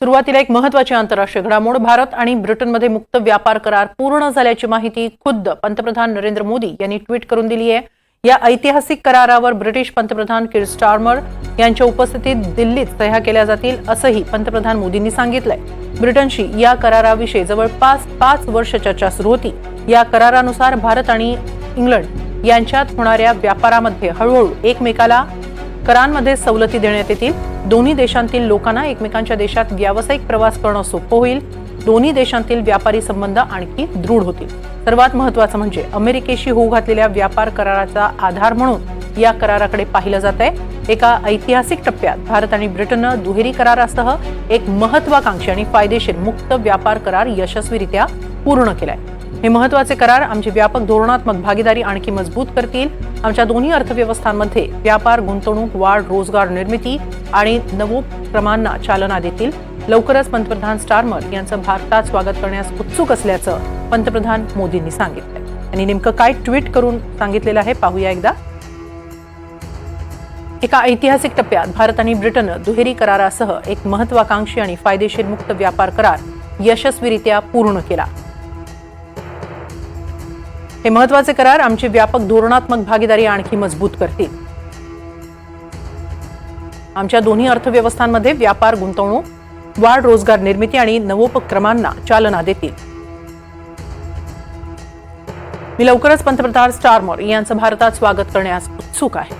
सुरुवातीला एक महत्वाची आंतरराष्ट्रीय घडामोड भारत आणि ब्रिटनमध्ये मुक्त व्यापार करार पूर्ण झाल्याची माहिती खुद्द पंतप्रधान नरेंद्र मोदी यांनी ट्विट करून दिली आहे. या ऐतिहासिक करारावर ब्रिटिश पंतप्रधान किर स्टार्मर यांच्या उपस्थितीत दिल्लीत सह्या केल्या जातील असंही पंतप्रधान मोदींनी सांगितलंय. ब्रिटनशी या कराराविषयी जवळपास पाच वर्ष चर्चा सुरू होती. या करारानुसार भारत आणि इंग्लंड यांच्यात होणाऱ्या व्यापारामध्ये हळूहळू एकमेकाला करांमध्ये सवलती देण्यात येतील. दोन्ही देशांतील लोकांना एकमेकांच्या देशात व्यावसायिक प्रवास करणं सोपं होईल. दोन्ही देशांतील व्यापारी संबंध आणखी दृढ होतील. सर्वात महत्वाचं म्हणजे अमेरिकेशी होऊ घातलेल्या व्यापार कराराचा आधार म्हणून या कराराकडे पाहिलं जात आहे. एका ऐतिहासिक टप्प्यात भारत आणि ब्रिटननं दुहेरी करारासह एक महत्वाकांक्षी आणि फायदेशीर मुक्त व्यापार करार यशस्वीरित्या पूर्ण केलाय. हे महत्त्वाचे करार आमची व्यापक धोरणात्मक भागीदारी आणखी मजबूत करतील. आमच्या दोन्ही अर्थव्यवस्थांमध्ये व्यापार गुंतवणूक वाढ रोजगार निर्मिती आणि नवोपक्रमांना चालना देतील. लवकरच पंतप्रधान स्टारमर यांचं भारतात स्वागत करण्यास उत्सुक असल्याचं पंतप्रधान मोदींनी सांगितलं आणि नेमकं काय ट्विट करून सांगितलेलं आहे पाहूया एकदा. एका ऐतिहासिक टप्प्यात भारत आणि ब्रिटननं दुहेरी करारासह एक महत्वाकांक्षी आणि फायदेशीर मुक्त व्यापार करार यशस्वीरित्या पूर्ण केला. हे महत्त्वाचे करार आमची व्यापक धोरणात्मक भागीदारी आणखी मजबूत करतील. आमच्या दोन्ही अर्थव्यवस्थांमध्ये व्यापार गुंतवणूक वाढ रोजगार निर्मिती आणि नवोपक्रमांना चालना देतील. मी लवकरच पंतप्रधान स्टारमॉर यांचं भारतात स्वागत करण्यास उत्सुक आहे.